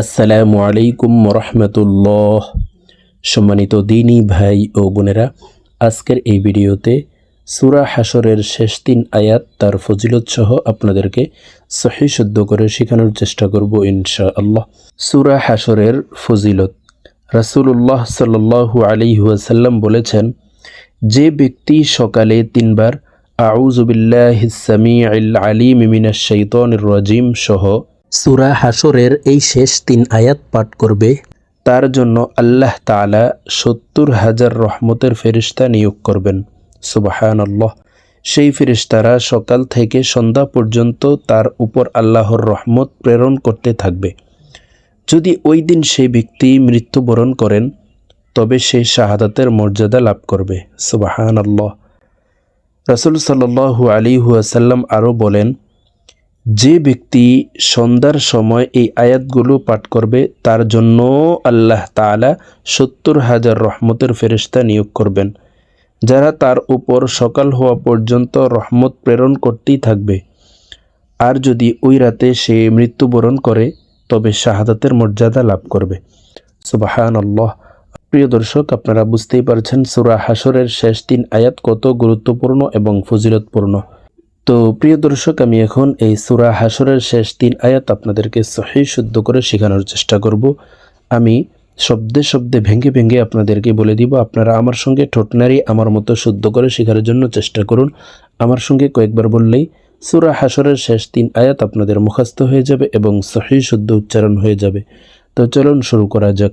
আসসালামু আলাইকুম রহমতুল্লাহ সম্মানিত দিনী ভাই ও বোনেরা, আজকের এই ভিডিওতে সুরা হাসরের শেষ তিন আয়াত তার ফজিলত সহ আপনাদেরকে সহি শুদ্ধ করে শেখানোর চেষ্টা করব ইনশা আল্লাহ সুরা হাসরের ফজিলত। সাল্লাল্লাহু আলাইহি ওয়াসাল্লাম বলেছেন, যে ব্যক্তি সকালে তিনবার আউজুবিল্লাহিস সামিউল আলী মিমিনা শাইতানির রাজিম সহ সুরা হাসরের এই শেষ তিন আয়াত পাঠ করবে। তার জন্য আল্লাহ তাআলা সত্তর হাজার রহমতের ফেরিস্তা নিয়োগ করবেন। সুবাহান আল্লাহ সেই ফেরিস্তারা সকাল থেকে সন্ধ্যা পর্যন্ত তার উপর আল্লাহর রহমত প্রেরণ করতে থাকবে। যদি ওই দিন সেই ব্যক্তি মৃত্যুবরণ করেন, তবে সে শাহাদাতের মর্যাদা লাভ করবে। সুবাহান আল্লাহ রাসুল সাল্লাল্লাহু আলী হুয়াসাল্লাম আরও বলেন যে ব্যক্তি সন্ধ্যার সময় এই আয়াতগুলো পাঠ করবে, তার জন্য আল্লাহ তাআলা সত্তর হাজার রহমতের ফেরিস্তা নিয়োগ করবেন। যারা তার উপর সকাল হওয়া পর্যন্ত রহমত প্রেরণ করতেই থাকবে। আর যদি ওই রাতে সে মৃত্যুবরণ করে, তবে শাহাদাতের মর্যাদা লাভ করবে। সুবাহান আল্লাহ প্রিয় দর্শক, আপনারা বুঝতেই পারছেন, সুরা হাসরের শেষ তিন আয়াত কত গুরুত্বপূর্ণ এবং ফজিলতপূর্ণ। তো প্রিয় দর্শক, আমি এখন এই সুরা হাসরের শেষ তিন আয়াত আপনাদেরকে সহি শুদ্ধ করে শেখানোর চেষ্টা করব। আমি শব্দে শব্দে ভেঙে ভেঙে আপনাদেরকে বলে দিব, আপনারা আমার সঙ্গে ঠোঁটনারি আমার মতো শুদ্ধ করে শেখার জন্য চেষ্টা করুন। আমার সঙ্গে কয়েকবার বললেই সুরা হাসরের শেষ তিন আয়াত আপনাদের মুখস্থ হয়ে যাবে এবং সহি শুদ্ধ উচ্চারণ হয়ে যাবে। তো চলুন শুরু করা যাক।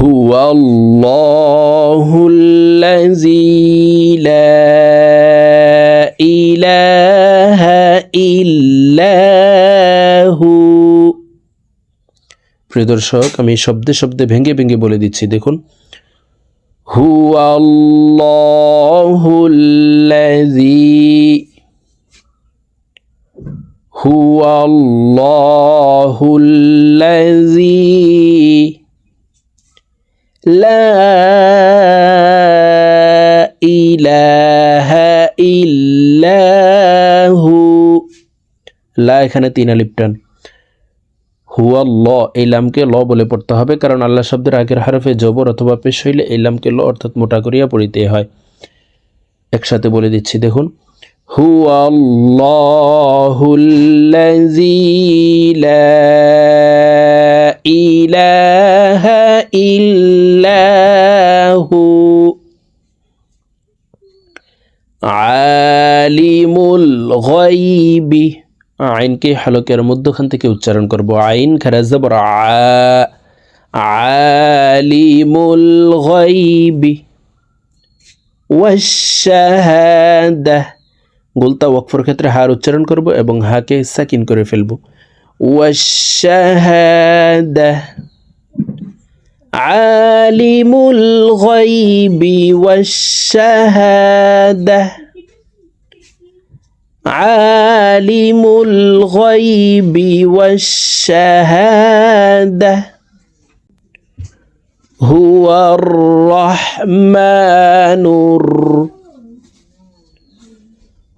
هو الله الذي لا إله إلا هو প্রিয় দর্শক আমি শব্দে শব্দে ভেঙে ভেঙে বলে দিচ্ছি দেখুন হু আল্লাহুল্লাযী হু আল্লাহুল্লাযী لا إله إلا هو লা এখানে তিন আলিপ টান হুয়া ল এই লামকে ল বলে পড়তে হবে কারণ আল্লাহ শব্দের আগের হারফে জবর অথবা পেশ হইলে এই লামকে ল অর্থাৎ মোটা করিয়া পড়িতে হয় একসাথে বলে দিচ্ছি দেখুন হুয়া আল্লাহুল্লাযী লা ইলাহা ইল্লাহু আলিমুল গায়বি আইনকে হালকের মধ্যখান থেকে উচ্চারণ করব আইন খারা জবর আ আলিমুল গায়বি ওয়াশাহাদা গোলতা ওয়াকফর ক্ষেত্রে হার উচ্চারণ করব এবং হাকে সাকিন করে ফেলব ওয়াশাহাদা عالم الغيب والشهاده عالم الغيب والشهاده هو الرحمن الر-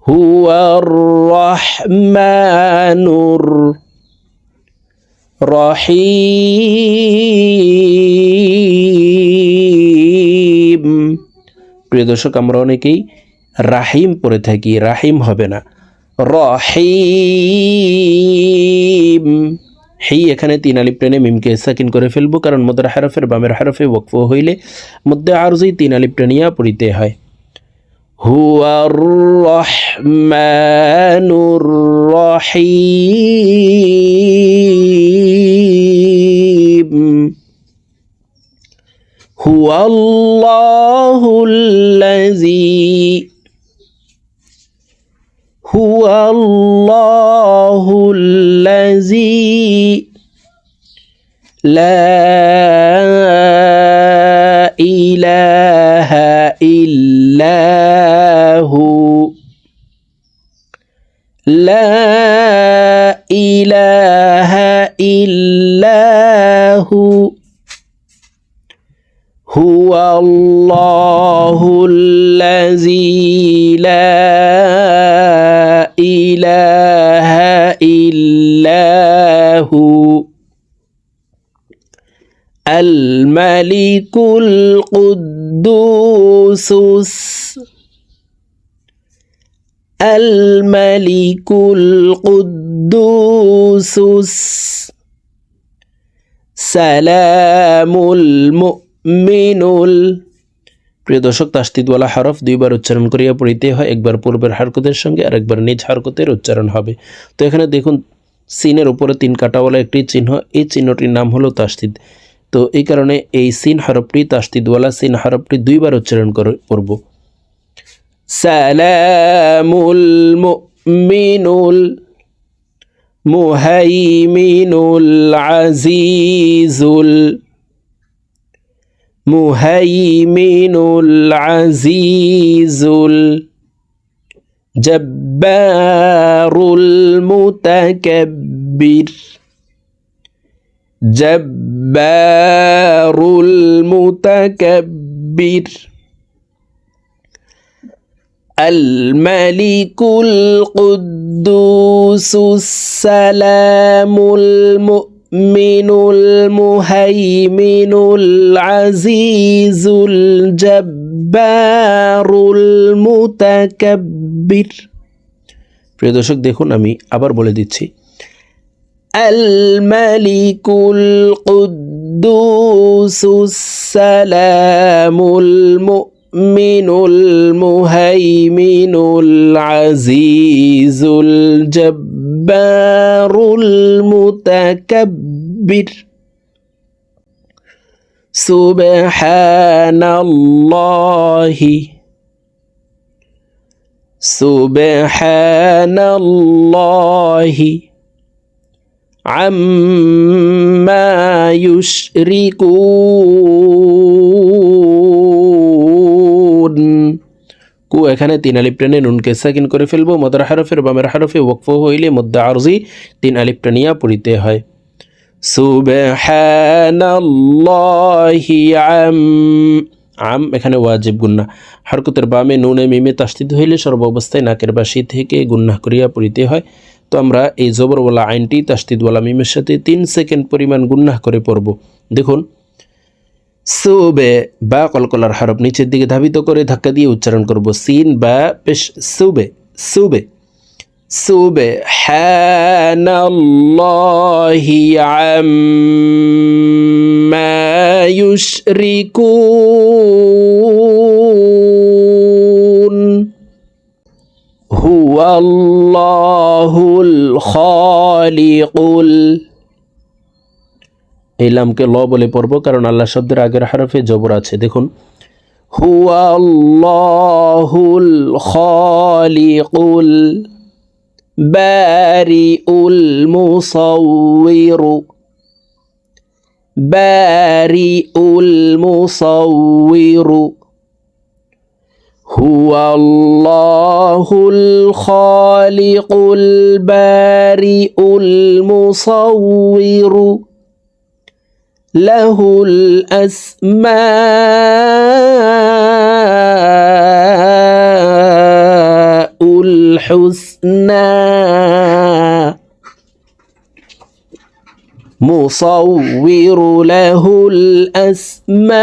হুয়ার রহমানুর রহিম। প্রিয় দর্শক, আমরা অনেকেই রাহিম পড়ে থাকি, রাহিম হবে না। রহিম। হেই, এখানে তিন আলিফ টেনে মিমকে সাকিন করে ফেলব, কারণ মদার হারফের বামের হারফে বকফ হইলে মধ্যে আরজই তিন আলিফ টেনিয়া পড়িতে হয়। هو الرحمن الرحيم. هو الله الذي هو الله الذي لا إلا هو. لا إله إلا هو. هو الله الذي لا إله إلا هو. الملك القدوس الس- الملك القدوس الس- সালামুল মুমিনুল প্রিয় দর্শক তাস্তিদওয়ালা হরফ দুইবার উচ্চারণ করিয়া পড়িতে হয় একবার পূর্বের হারকতের সঙ্গে আর একবার নিজ হারকতের উচ্চারণ হবে তো এখানে দেখুন সিনের উপরে তিন কাটাওয়ালা একটি চিহ্ন এই চিহ্নটির নাম হলো তাস্তিদ তো এই কারণে এই সিন হরফটি তাস্তিদওয়ালা সিন হরফটি দুইবার উচ্চারণ করব। সালামুল মুমিনুল মুহাইমিনুল আজিজুল মুহাইমিনুল আজিজুল জব্বারুল মুতাকাব্বির المتكبر جبار المتكبر الملك القدوس السلام المؤمن المهيمن العزيز الجبار المتكبر প্রিয় দর্শক দেখুন আমি আবার বলে দিচ্ছি الملك القدوس السلام المؤمن المهيمن العزيز الجبار المتكبر. سبحان الله. سبحان الله. عما يشركون কু এখানে তিন আলিপ টেনে নুনকে সাকিন করে ফেলবো মদার হারফের বামের হারফে ওকফ হইলে মধ্যে আরজি তিন আলিপ টেনিয়া পড়িতে হয় সুবহানাল্লাহি আম আম এখানে ওয়াজিব গুন্না হরকতের বামে নুনে মিমে তাস্তিদ হইলে সর্ব অবস্থায় নাকের বাসি থেকে গুন্না করিয়া পড়িতে হয় তো আমরা এই জবরওয়ালা আইনটি তাস্তিদওয়ালা মিমের সাথে তিন সেকেন্ড পরিমাণ গুন্নাহ করে পড়ব। দেখুন, সুবে বা কলকলার হরফ নিচের দিকে ধাবিত করে ধাক্কা দিয়ে উচ্চারণ করব। সিন, বা, পেশ, সুবে সুবে সুবে হ্যানাল্লাহি আম্মা ইউশরিকুন। খলিকুল এই লামকে ল বলে পড়ব, কারণ আল্লাহ শব্দের আগের হারফে জবর আছে। দেখুন, হুয়াল্লাহুল খলিকুল বারিউল মুসাউইরু বারিউল মুসাউইরু هو الله الخالق البارئ المصور. له الأسماء الحسنى. مصور له الأسماء.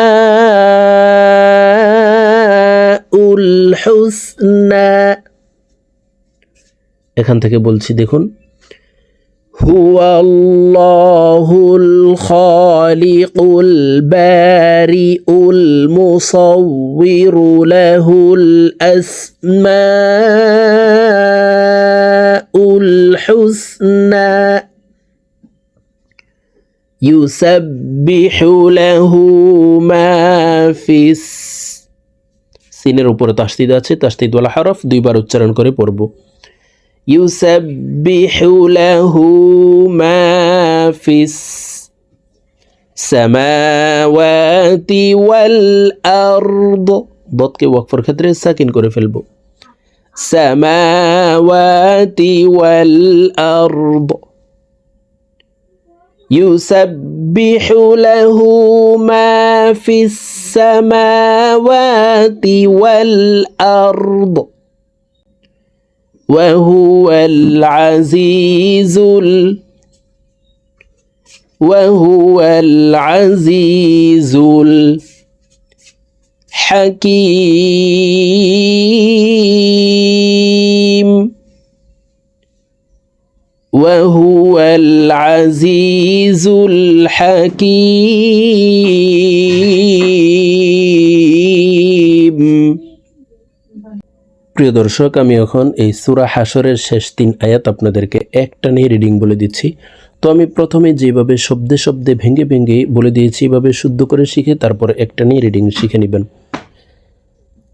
الحسنى এখান থেকে বলছি দেখুন هو الله الخالق البارئ المصور له الأسماء الحسنى يسبح له ما في الس সিনের উপরে তাসদিদ আছে, তাসদিদ ওয়ালা হরফ, দুইবার উচ্চারণ করে পড়ব। ইউসাব্বিহু লাহু মা ফিস সামাওয়াতি ওয়াল আরদ। দতকে ওয়াকফর ক্ষেত্রে সাকিন করে ফেলব। সামাওয়াতি ওয়াল আরদ। يسبح له ما في السماوات والأرض وهو العزيز ال وهو العزيز الحكيم. وهو العزيز الحكيم প্রিয় দর্শক আমি এখন এই সুরা হাসরের শেষ তিন আয়াত আপনাদেরকে একটা নিয়ে রিডিং বলে দিচ্ছি তো আমি প্রথমে যেভাবে শব্দে শব্দে ভেঙে ভেঙে বলে দিয়েছি এভাবে শুদ্ধ করে শিখে তারপর একটা নিয়ে রিডিং শিখে নেবেন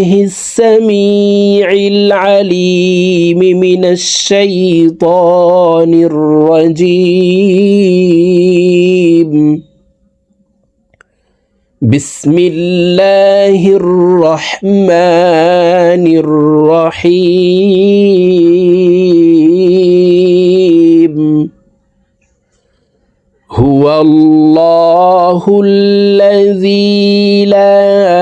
السميع العليم من الشيطان الرجيم. بسم الله الرحمن الرحيم. هو الله الذي لا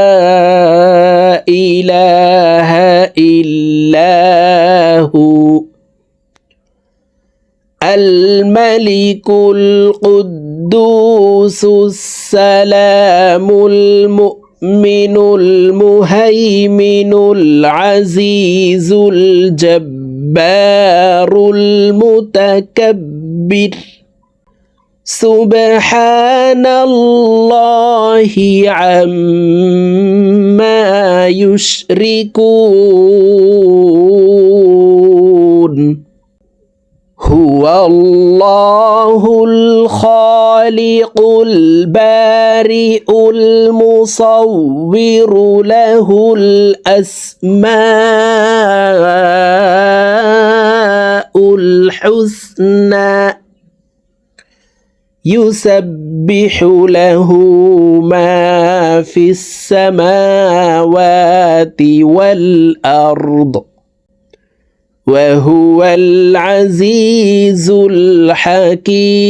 إلا هو الملك القدوس السلام المؤمن المهيمن العزيز الجبار المتكبر سبحان الله عما يشركون. هو الله الخالق البارئ المصور له الأسماء الحسنى. يسبح له ما في السماوات والأرض وهو العزيز الحكيم.